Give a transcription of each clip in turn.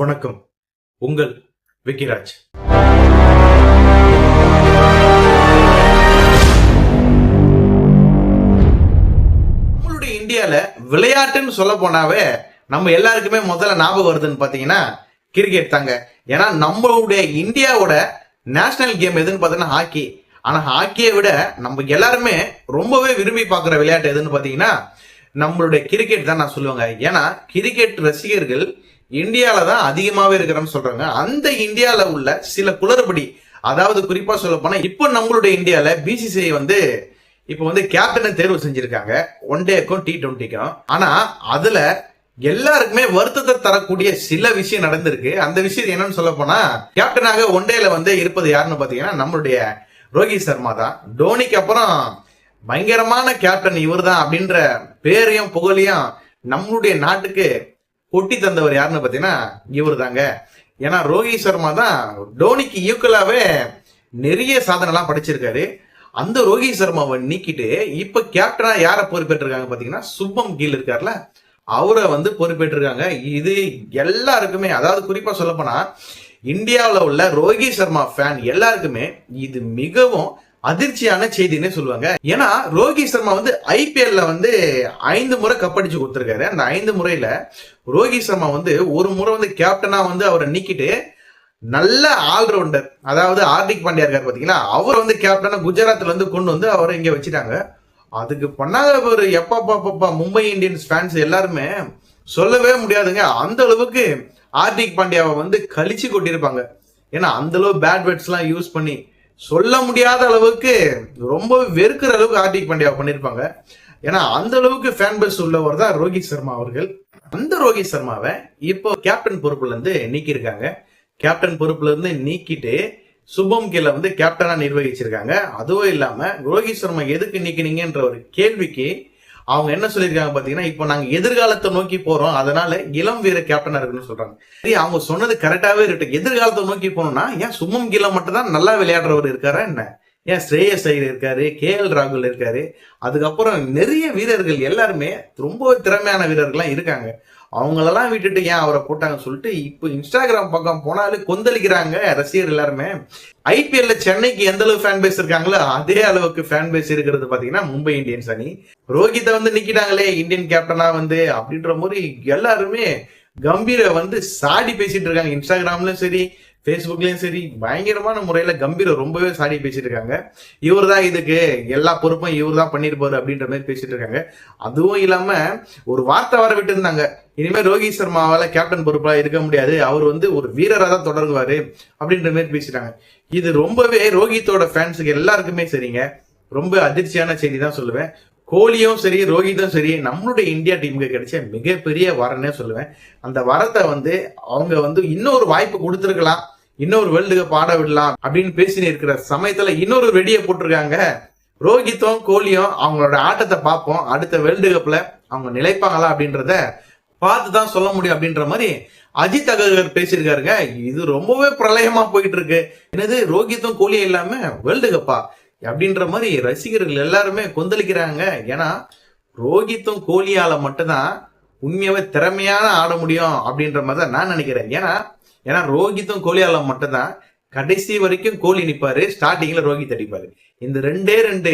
வணக்கம். உங்கள் விக்கிராஜ். நம்மளுடைய இந்தியால விளையாட்டுன்னு சொல்ல போனாவே நம்ம எல்லாருக்குமே முதல்ல ஞாபகம் வருதுன்னு பாத்தீங்கன்னா கிரிக்கெட் தாங்க. ஏன்னா நம்மளுடைய இந்தியாவோட நேஷனல் கேம் எதுன்னு பார்த்தீங்கன்னா ஹாக்கி ஆனா ஹாக்கியை விட நம்ம எல்லாருமே ரொம்பவே விரும்பி பார்க்குற விளையாட்டு எதுன்னு பார்த்தீங்கன்னா நம்மளுடைய கிரிக்கெட் தான் நான் சொல்லுவேங்க. ஏன்னா கிரிக்கெட் ரசிகர்கள் இந்தியால தான் அதிகமாவே இருக்கிறேன்னு சொல்றாங்க. அந்த இந்தியால உள்ள சில குளறுபடி அதாவது குறிப்பா சொல்ல போனா இப்போ நம்மளுடைய இந்தியால பிசிசிஐ வந்து இப்போ வந்து கேப்டனை தேர்வு செஞ்சிருக்காங்க. ஒன் டேக்கும் டி டுவெண்ட்டிக்கும் ஆனா அதுல எல்லாருக்குமே வருத்தத்தை தரக்கூடிய சில விஷயம் நடந்திருக்கு. அந்த விஷயம் என்னன்னு சொல்ல போனா கேப்டனாக ஒன் டேல வந்து இருப்பது யாருன்னு பாத்தீங்கன்னா நம்மளுடைய ரோஹித் சர்மா தான். டோனிக்கு அப்புறம் பயங்கரமான கேப்டன் இவர் தான் அப்படின்ற பேரையும் புகழையும் நம்மளுடைய நாட்டுக்கு கொட்டி தந்தவர் யாருன்னு பார்த்தீங்கன்னா இவர் தாங்க ஏன்னா ரோஹித் சர்மா தான் டோனிக்கு ஈக்குவலாகவே நிறைய சாதனைலாம் படிச்சிருக்காரு. அந்த ரோஹித் சர்மாவை நீக்கிட்டு இப்போ கேப்டனா யாரை பொறுப்பேற்றிருக்காங்க பார்த்தீங்கன்னா சுப்பம் கீல் இருக்கார்ல அவரை வந்து பொறுப்பேற்றிருக்காங்க. இது எல்லாருக்குமே அதாவது குறிப்பாக சொல்லப்போனால் இந்தியாவில் உள்ள ரோஹித் சர்மா ஃபேன் எல்லாருக்குமே இது மிகவும் அதிர்ச்சியான செய்தின்னே சொல்லுவாங்க. ஏன்னா ரோஹித் சர்மா வந்து ஐபிஎல்ல வந்து ஐந்து முறை கப்படிச்சு கொடுத்துருக்காரு. அந்த ஐந்து முறையில ரோஹித் சர்மா வந்து ஒரு முறை வந்து கேப்டனா வந்து அவரை நீக்கிட்டு நல்ல ஆல்ரவுண்டர் அதாவது ஹார்திக் பாண்டியா இருக்காரு பாத்தீங்களா? அவர் வந்து கேப்டனா குஜராத்ல இருந்து கொண்டு வந்து அவரை இங்க வச்சுட்டாங்க. அதுக்கு பண்ணாத ஒரு எப்பா பாப்பா மும்பை இந்தியன்ஸ் ஃபேன்ஸ் எல்லாருமே சொல்லவே முடியாதுங்க. அந்த அளவுக்கு ஹார்திக் பாண்டியாவை வந்து கழிச்சு கொட்டியிருப்பாங்க. ஏன்னா அந்த அளவு பேட் பேட்ஸ்லாம் யூஸ் பண்ணி சொல்ல முடியாத அளவுக்கு ரொம்ப வெறுக்கிற அளவுக்கு ஹார்திக் பாண்டியா பண்ணியிருப்பாங்க ஏன்னா அந்த அளவுக்கு ஃபேன் பேஸ் உள்ளவர் தான் ரோஹித் சர்மா அவர்கள். அந்த ரோஹித் சர்மாவை இப்போ கேப்டன் பொறுப்புல இருந்து நீக்கியிருக்காங்க. கேப்டன் பொறுப்புல இருந்து நீக்கிட்டு சுபம் கில்ல வந்து கேப்டனா நிர்வகிச்சிருக்காங்க. அதுவும் இல்லாம ரோஹித் சர்மா எதுக்கு நீக்கினீங்கன்ற ஒரு கேள்விக்கு அவங்க என்ன சொல்லியிருக்காங்க பார்த்தீங்கன்னா இப்போ நாங்கள் எதிர்காலத்தை நோக்கி போகிறோம் அதனால இளம் வீர கேப்டனாக இருக்குன்னு சொல்கிறாங்க சரி அவங்க சொன்னது கரெக்டாகவே இருக்கட்டும். எதிர்காலத்தை நோக்கி போகணும்னா ஏன் சுமம் கீழே மட்டும் தான் நல்லா விளையாடுறவர் இருக்காரா என்ன? ஏன் ஸ்ரேயஸ் ஐயர் இருக்காரு கே எல் ராகுல் இருக்காரு. அதுக்கப்புறம் நிறைய வீரர்கள் எல்லாருமே ரொம்ப திறமையான வீரர்கள்லாம் இருக்காங்க. அவங்களெல்லாம் விட்டுட்டு ஏன் அவரை போட்டாங்கன்னு சொல்லிட்டு இப்போ இன்ஸ்டாகிராம் பக்கம் போனாலே கொந்தளிக்கிறாங்க ரசிகர் எல்லாருமே. ஐபிஎல்ல சென்னைக்கு எந்த அளவு ஃபேன் பேஸ் இருக்காங்களோ அதே அளவுக்கு ஃபேன் பேஸ் இருக்கிறது பாத்தீங்கன்னா மும்பை இந்தியன்ஸ் அணி. ரோஹித்தை வந்து நிக்கிட்டாங்களே இந்தியன் கேப்டனா வந்து அப்படின்ற மாதிரி எல்லாருமே கம்பீர வந்து சாடி பேசிட்டு இருக்காங்க. இன்ஸ்டாகிராம்லயும் சரி ஃபேஸ்புக்லயும் சரி பயங்கரமான முறையில கம்பீர ரொம்பவே சாடி பேசிட்டு இருக்காங்க. இவர் தான் இதுக்கு எல்லா பொறுப்பும் இவர் தான் பண்ணிருப்பாரு அப்படின்ற மாதிரி பேசிட்டு இருக்காங்க. அதுவும் இல்லாம ஒரு வார்த்தை வர விட்டு இருந்தாங்க இனிமேல் ரோஹித் சர்மாவால கேப்டன் பொறுப்பா இருக்க முடியாது. அவர் வந்து ஒரு வீரரா தான் தொடருவாரு அப்படின்ற மாதிரி பேசிட்டாங்க. இது ரொம்பவே ரோஹித்தோட ஃபேன்ஸுக்கு எல்லாருக்குமே சரிங்க. ரொம்ப அதிர்ச்சியான செய்தி தான் சொல்லுவேன். கோலியும் சரி ரோஹித்தும் சரி நம்மளுடைய இந்தியா டீமுக்கு கிடைச்ச மிகப்பெரிய வரனே சொல்லுவேன். அந்த வரத்தை வந்து அவங்க வந்து இன்னொரு வாய்ப்பு கொடுத்துருக்கலாம். இன்னொரு வேர்ல்டு கப் ஆட விடலாம் அப்படின்னு பேசினு இருக்கிற சமயத்துல இன்னொரு வெடியை போட்டிருக்காங்க. ரோஹித்தும் கோலியும் அவங்களோட ஆட்டத்தை பார்ப்போம். அடுத்த வேர்ல்டு கப்ல அவங்க நிலைப்பாங்களா அப்படின்றத பார்த்து தான் சொல்ல முடியும் அப்படின்ற மாதிரி அஜித் அகர்கர் பேசியிருக்காருங்க. இது ரொம்பவே பிரளயமா போயிட்டு இருக்கு என்னது ரோஹித்தும் கோலியும் இல்லாம வேர்ல்டு கப்பா? அப்படின்ற மாதிரி ரசிகர்கள் எல்லாருமே கொந்தளிக்கிறாங்க. ஏன்னா ரோஹித்தும் கோலியால மட்டும்தான் உண்மையாவே திறமையான ஆட முடியும் அப்படின்ற மாதிரி தான் நான் நினைக்கிறேன். ஏன்னா ஏன்னா ரோஹித்தும் கோலியால மட்டும்தான் கடைசி வரைக்கும் கோலி நிப்பாரு ஸ்டார்டிங்ல ரோஹித் அடிப்பாரு. இந்த ரெண்டே ரெண்டு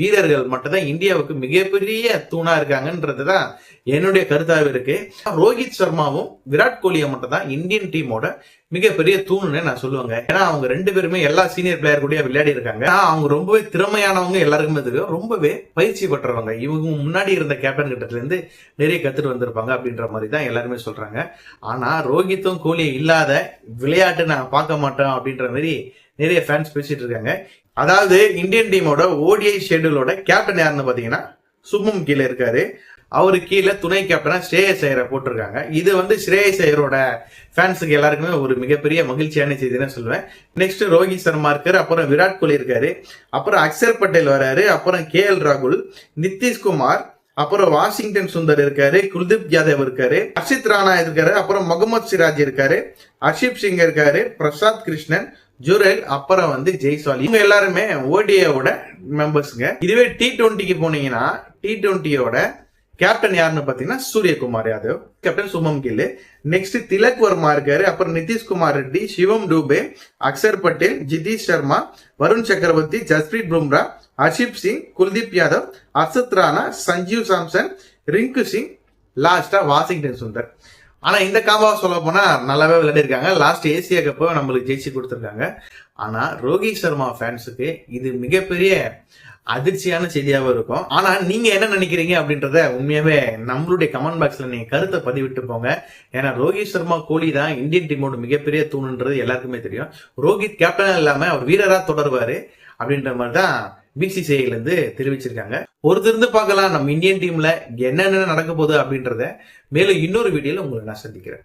வீரர்கள் மட்டும்தான் இந்தியாவுக்கு மிகப்பெரிய தூணா இருக்காங்கன்றது தான் என்னுடைய கருத்தாக இருக்கு. ரோஹித் சர்மாவும் விராட் கோலியை மட்டும் தான் இந்தியன் டீமோட மிகப்பெரிய தூணுன்னு நான் சொல்லுவேங்க. ஏன்னா அவங்க ரெண்டு பேருமே எல்லா சீனியர் பிளேயர் கூட விளையாடி இருக்காங்க. அவங்க ரொம்பவே திறமையானவங்க எல்லாருக்குமே இருக்கு ரொம்பவே பயிற்சி பெற்றவங்க. இவங்க முன்னாடி இருந்த கேப்டன் கிட்டத்துல இருந்து நிறைய கத்துட்டு வந்திருப்பாங்க அப்படின்ற மாதிரி தான் எல்லாருமே சொல்றாங்க. ஆனா ரோஹித்தும் கோலியும் இல்லாத விளையாட்டு நான் பார்க்க மாட்டோம் அப்படின்ற மாதிரி நிறைய ஃபேன்ஸ் பேசிட்டு இருக்காங்க. அதாவது இந்தியன் டீமோட ஓடிஐ ஷெட்யூலோட கேப்டன் யாருன்னு பாத்தீங்கன்னா சுப்மம் கீழே இருக்காரு. அவரு கீழே துணை கேப்டனா ஸ்ரேயஸ் ஐயரை போட்டிருக்காங்க. இது வந்து ஸ்ரேயஸ் ஐயரோட ஃபேன்ஸுக்கு எல்லாருக்குமே ஒரு மிகப்பெரிய மகிழ்ச்சியான செய்தினு சொல்லுவேன். நெக்ஸ்ட் ரோஹித் சர்மா இருக்காரு அப்புறம் விராட் கோலி இருக்காரு அப்புறம் அக்ஷர் பட்டேல் வராரு அப்புறம் கே எல் ராகுல் நிதிஷ்குமார் அப்புறம் வாஷிங்டன் சுந்தர் இருக்காரு குல்தீப் யாதவ் இருக்காரு அர்ஷித் ராணா இருக்காரு அப்புறம் முகமது சிராஜ் இருக்காரு அர்ஷிப் சிங் இருக்காரு பிரசாத் கிருஷ்ணன் ஜுரேல் அப்புறம் வந்து ஜெய்ஸ்வால். இவங்க எல்லாருமே ஓடிஏவோட மெம்பர்ஸுங்க இதுவே டி டுவெண்ட்டிக்கு போனீங்கன்னா டி டுவெண்ட்டியோட கேப்டன் யாருன்னு பாத்தீங்கன்னா சூரியகுமார் யாதவ். கேப்டன் சுமம் கில்லு நெக்ஸ்ட் திலக் வர்மா இருக்காரு அப்புறம் நிதிஷ்குமார் ரெட்டி சிவம் டூபே அக்சர் பட்டேல் ஜிதீஷ் சர்மா வருண் சக்கரவர்த்தி ஜஸ்பிரீத் பும்ரா அஷிப் சிங் குல்தீப் யாதவ் அசத் ராணா சஞ்சீவ் சாம்சன் ரிங்கு சிங் லாஸ்டா வாஷிங்டன் சுந்தர். ஆனா இந்த காம்பாவை சொல்ல போனா நல்லாவே விளையாடிருக்காங்க. லாஸ்ட் ஏசியா கப்பை நம்மளுக்கு ஜெயிச்சு கொடுத்துருக்காங்க. ஆனா ரோஹித் சர்மா ஃபேன்ஸுக்கு இது மிகப்பெரிய அதிர்ச்சியான செய்தியாகவும் இருக்கும். ஆனா நீங்க என்ன நினைக்கிறீங்க அப்படின்றத உண்மையாவே நம்மளுடைய கமெண்ட் பாக்ஸ்ல நீங்க கருத்தை பதிவிட்டு போங்க. ஏன்னா ரோஹித் சர்மா கோலி தான் இந்தியன் டீமோட மிகப்பெரிய தூணுன்றது எல்லாருக்குமே தெரியும். ரோஹித் கேப்டனா இல்லாம அவர் வீரரா தொடருவாரு அப்படின்ற மாதிரி தான் பிசிசிஐல இருந்து தெரிவிச்சிருக்காங்க. பொறுத்திருந்து பார்க்கலாம். நம்ம இந்தியன் டீம்ல என்னென்ன நடக்க போகுது அப்படின்றத. மேலும் இன்னொரு வீடியோல உங்களை நான் சந்திக்கிறேன்.